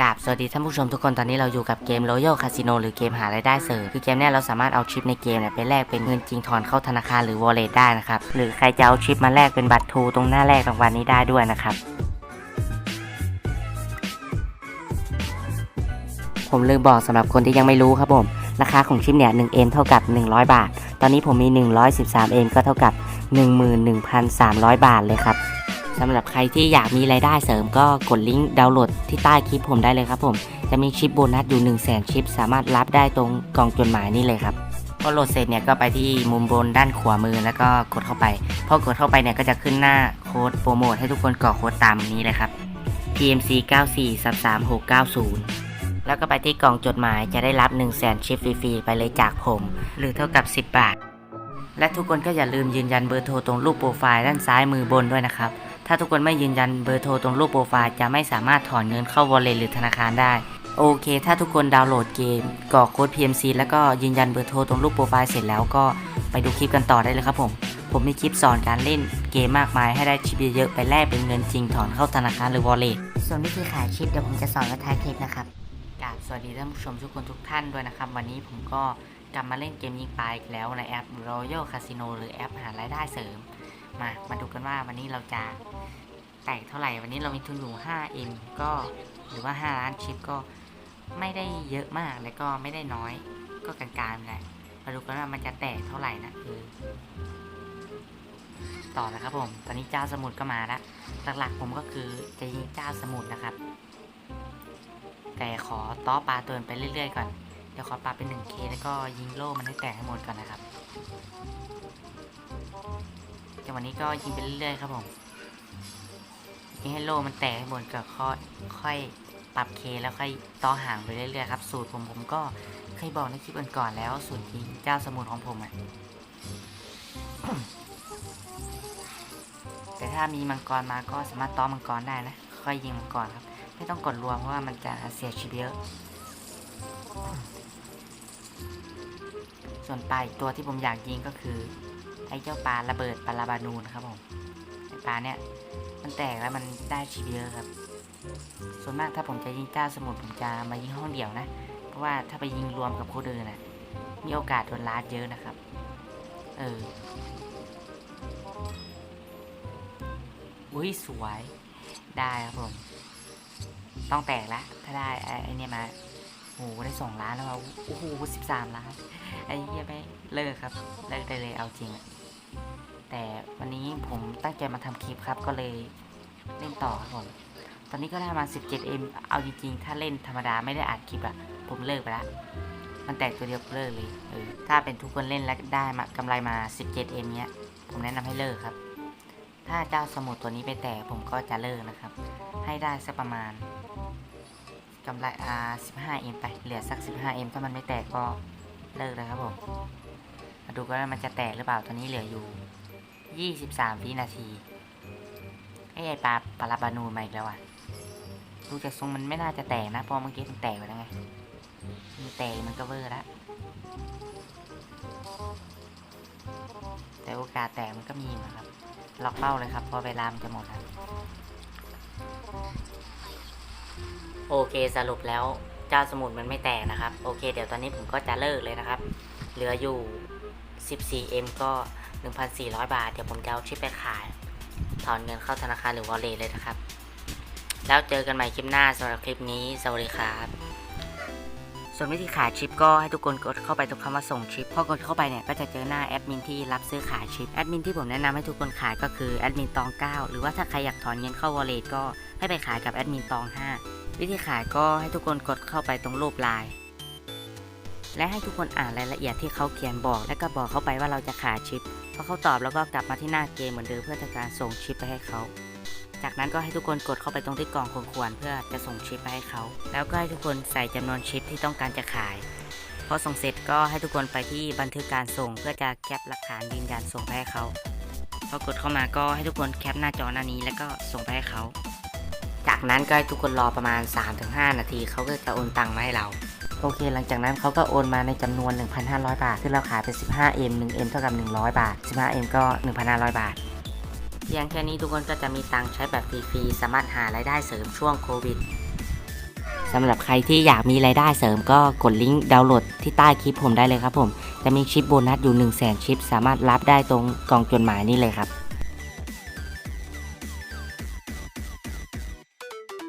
กราบสวัสดีท่านผู้ชมทุกคนตอนนี้เราอยู่กับเกม Royal Casino หรือเกมหารายได้เสริมคือเกมนี้เราสามารถเอาชิปในเกมเนี่ยไปแลกเป็นเงินจริงถอนเข้าธนาคารหรือ wallet ได้นะครับ หรือใครจะเอาชิปมาแลกเป็นบัตรทูตรงหน้าแรกรางวัลนี้ได้ด้วยนะครับ ผมลืมบอกสำหรับคนที่ยังไม่รู้ครับผม ราคาของชิปเนี่ย 1M เท่ากับ 100 บาท ตอนนี้ผมมี 113M ก็เท่ากับ 11,300 บาทเลยครับ สำหรับใครที่อยากมีรายได้เสริมก็กดลิงก์ดาวน์โหลดที่ใต้คลิปผมได้เลยครับผม จะมีชิปโบนัสอยู่ 1 0 0 0 0แสนชิป สามารถรับได้ตรงกล่องจดหมายนี่เลยครับพอโหลดเสร็จเนี่ยก็ไปที่มุมบนด้านขวามือแล้วก็กดเข้าไป พอกดเข้าไปเนี่ยก็จะขึ้นหน้าโค้ดโปรโมทให้ทุกคนกรอกโค้ดตามนี้เลยครับ PMC 94 3 6 9 0แล้วก็ไปที่กล่องจดหมายจะได้รับ 1 0 0 0 0แสนชิปฟรีๆไปเลยจากผม หรือเท่ากับ 10 บาท และทุกคนก็อย่าลืมยืนยันเบอร์โทรตรงรูปโปรไฟล์ด้านซ้ายมือบนด้วยนะครับ ถ้าทุกคนไม่ยืนยันเบอร์โทรตรงรูปโปรไฟล์จะไม่สามารถถอนเงินเข้า wallet หรือธนาคารได้ โอเค ถ้าทุกคนดาวน์โหลดเกมกรอกโค้ด PMC แล้วก็ยืนยันเบอร์โทรตรงรูปโปรไฟล์เสร็จแล้วก็ไปดูคลิปกันต่อได้เลยครับผม ผมมีคลิปสอนการเล่นเกมมากมายให้ได้ชิปเยอะๆไปแลกเป็นเงินจริงถอนเข้าธนาคารหรือ wallet ส่วนวิธีขายชิปเดี๋ยวผมจะสอนไว้ท้ายคลิปนะครับกราบสวัสดีท่านผู้ชมทุกคนทุกท่านด้วยนะครับ วันนี้ผมก็กลับมาเล่นเกมยิงปลาอีกแล้วในแอป Royal Casino หรือแอปหารายได้เสริม มามาดูกันว่าวันนี้เราจะแตกเท่าไหร่ วันนี้เรามีทุนอยู่ 5M ก็หรือว่า 5 ล้านชิปก็ไม่ได้เยอะมากและก็ไม่ได้น้อยก็กลางๆแหละมาดูกันว่ามันจะแตกเท่าไหร่นะเออต่อนะครับผม ตอนนี้เจ้าสมุทรก็มาแล้วหลักๆผมก็คือจะยิงเจ้าสมุทรนะครับ แต่ขอต้อปลาตัวไปเรื่อยๆก่อน เดี๋ยวขอปลาเป็น 1K แล้วก็ยิงโล่มันให้แตกให้หมดก่อนนะครับ จังหวะนี้ก็ยิงไปเรื่อยๆครับผมยิงให้โลมันแตกให้หมดก็ค่อยค่อยปรับเคแล้วค่อยต่อห่างไปเรื่อยๆครับ สูตรผมผมก็เคยบอกในคลิปก่อนๆแล้ว สูตรยิงเจ้าสมุทรของผมอะแต่ถ้ามีมังกรมาก็สามารถต้อมังกรได้นะ ค่อยยิงมังกรครับ ไม่ต้องกดรวมเพราะว่ามันจะเสียชีวิตเยอะ ส่วนปลาอีกตัวที่ผมอยากยิงก็คือ อ้เจ้าปลาระเบิดปลาลาบานูนครับผมไอ้ปลาเนี่ยมันแตกแล้วมันได้ชีวิตเยอะครับ ส่วนมากถ้าผมจะยิงเจ้าสมุทรผมจะมายิงห้องเดียวนะ เพราะว่าถ้าไปยิงรวมกับคนอื่นนะมีโอกาสโดนลาดเยอะนะครับ เอออุ้ยสวยได้ครับผม ต้องแตกละถ้าได้ไอ้ไอนี่มาโอ้โหได้สองล้านแล้วอะโอ้โหสิบสามล้านไอ้เหี้ยไม่เลิกครับ เลิกได้เลยเอาจริงอะ แต่วันนี้ผมตั้งใจมาทำคลิปครับก็เลยเล่นต่อครับผมตอนนี้ก็ได้มา 17M เอาจริงๆ ถ้าเล่นธรรมดาไม่ได้อัดคลิปอะผมเลิกไปละมันแตกตัวเดียวเลิกเลยเออถ้าเป็นทุกคนเล่นแล้วได้มากำไรมา 17M เนี้ย ผมแนะนำให้เลิกครับ ถ้าเจ้าสมุดตัวนี้ไปแตกผมก็จะเลิกนะครับ ให้ได้สักประมาณกำไรอ่า 15M ไป เหลือสัก 15M ถ้ามันไม่แตกก็เลิกเลยครับผม มาดูกันว่ามันจะแตกหรือเปล่า ตอนนี้เหลืออยู่ 23วินาทีไอ้ไอ้ปลาปลาบานูมาอีกแล้วอะดูจากทรงมันไม่น่าจะแตกนะเพราะเมื่อกี้มันแตกไปแล้วไงมันแตกมันก็เวอร์แล้วแต่โอกาสแตกมันก็มีนะครับล็อกเป้าเลยครับ พอเวลามันจะหมดครับโอเคสรุปแล้วเจ้าสมุดมันไม่แตกนะครับ โอเค เดี๋ยวตอนนี้ผมก็จะเลิกเลยนะครับ เหลืออยู่ 14M ก็ 1,400 บาท เดี๋ยวผมจะเอาชิปไปขาย ถอนเงินเข้าธนาคารหรือ wallet เลยนะครับ แล้วเจอกันใหม่คลิปหน้าสำหรับคลิปนี้ สวัสดีครับ ส่วนวิธีขายชิปก็ให้ทุกคนกดเข้าไปตรงคำว่าส่งชิป พอกดเข้าไปเนี่ยก็จะเจอหน้าแอดมินที่รับซื้อขายชิป แอดมินที่ผมแนะนำให้ทุกคนขายก็คือแอดมินตอง 9 หรือว่าถ้าใครอยากถอนเงินเข้า wallet ก็ให้ไปขายกับแอดมินตอง 5 วิธีขายก็ให้ทุกคนกดเข้าไปตรงรูปไลน์และให้ทุกคนอ่านรายละเอียดที่เขาเขียนบอก และก็บอกเข้าไปว่าเราจะขายชิป พอเขาตอบแล้วก็กลับมาที่หน้าเกมเหมือนเดิมเพื่อทำการส่งชิปไปให้เขา จากนั้นก็ให้ทุกคนกดเข้าไปตรงที่กล่องควรเพื่อจะส่งชิปไปให้เขา แล้วก็ให้ทุกคนใส่จำนวนชิปที่ต้องการจะขาย พอส่งเสร็จก็ให้ทุกคนไปที่บันทึกการส่ง เพื่อจะแคปหลักฐานยืนยันส่งไปให้เขา พอกดเข้ามาก็ให้ทุกคนแคปหน้าจอหน้านี้แล้วก็ส่งไปให้เขา จากนั้นก็ให้ทุกคนรอประมาณ 3-5 นาทีเขาก็จะโอนตังค์มาให้เรา โอเค หลังจากนั้นเขาก็โอนมาในจำนวน 1,500 บาท ซึ่งเราขายเป็น 15M 1M เท่ากับ 100 บาท 15M ก็ 1,500 บาท เพียงแค่นี้ทุกคนก็จะมีตังค์ใช้แบบฟรีๆ สามารถหารายได้เสริมช่วงโควิดสำหรับใครที่อยากมีรายได้เสริมก็กดลิงก์ดาวน์โหลดที่ใต้คลิปผมได้เลยครับผม จะมีชิปโบนัสอยู่ 1 0 0 0 0 0ชิป สามารถรับได้ตรงกล่องจดหมายนี่เลยครับ